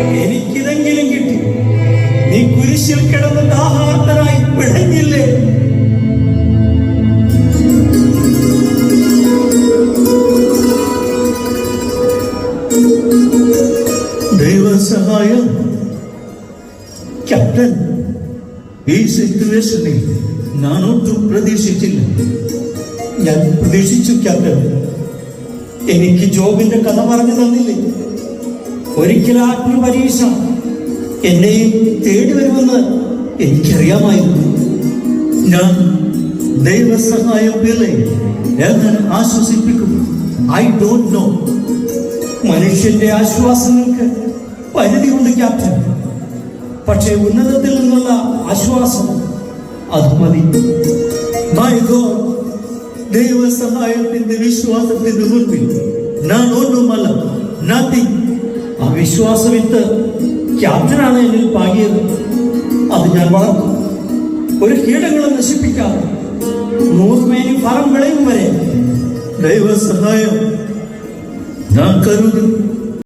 എനിക്കിതെങ്കിലും കിട്ടി. നീ കുരിശിൽ കിടന്ന് ദാഹാർത്തനായി പിഴഞ്ഞില്ലേ? ദൈവസഹായം. ക്യാപ്റ്റൻ ഈ സിറ്റുവേഷനിൽ ഞാനൊട്ടും പ്രതീക്ഷിച്ചില്ല. ഞാൻ പ്രതീക്ഷിച്ചു ക്യാപ്റ്റൻ. എനിക്ക് ജോബിന്റെ കഥ പറഞ്ഞു തന്നില്ലേ? ഒരിക്കൽ ആത്മപരീക്ഷ എന്നെയും തേടി വരുമെന്ന് എനിക്കറിയാമായിരുന്നു. ഞാൻ ദൈവസഹായം പേരെ ഞാൻ ആശ്വസിപ്പിക്കും ഐ ഡോണ്ട് നോ മനുഷ്യന്റെ ആശ്വാസങ്ങൾക്ക് പരിധിയുണ്ട് ക്യാപ്റ്റൻ. പക്ഷേ ഉന്നതത്തിൽ നിന്നുള്ള ആശ്വാസം അത് മതി. മൈ ദൈവസഹായത്തിന്റെ വിശ്വാസത്തിന്റെ മുൻപിൽ ഞാൻ ഒന്നുമല്ല നത്തിങ് വിശ്വാസമിട്ട് ക്യാപ്റ്റനാണ് എന്നിൽ പാകിയത്. അത് ഞാൻ വളർത്തും. ഒരു കീടങ്ങളെ നശിപ്പിക്കാതെ നൂറുമേനി ഫലം വിളയും വരെ ദൈവസഹായം ഞാൻ കരുതും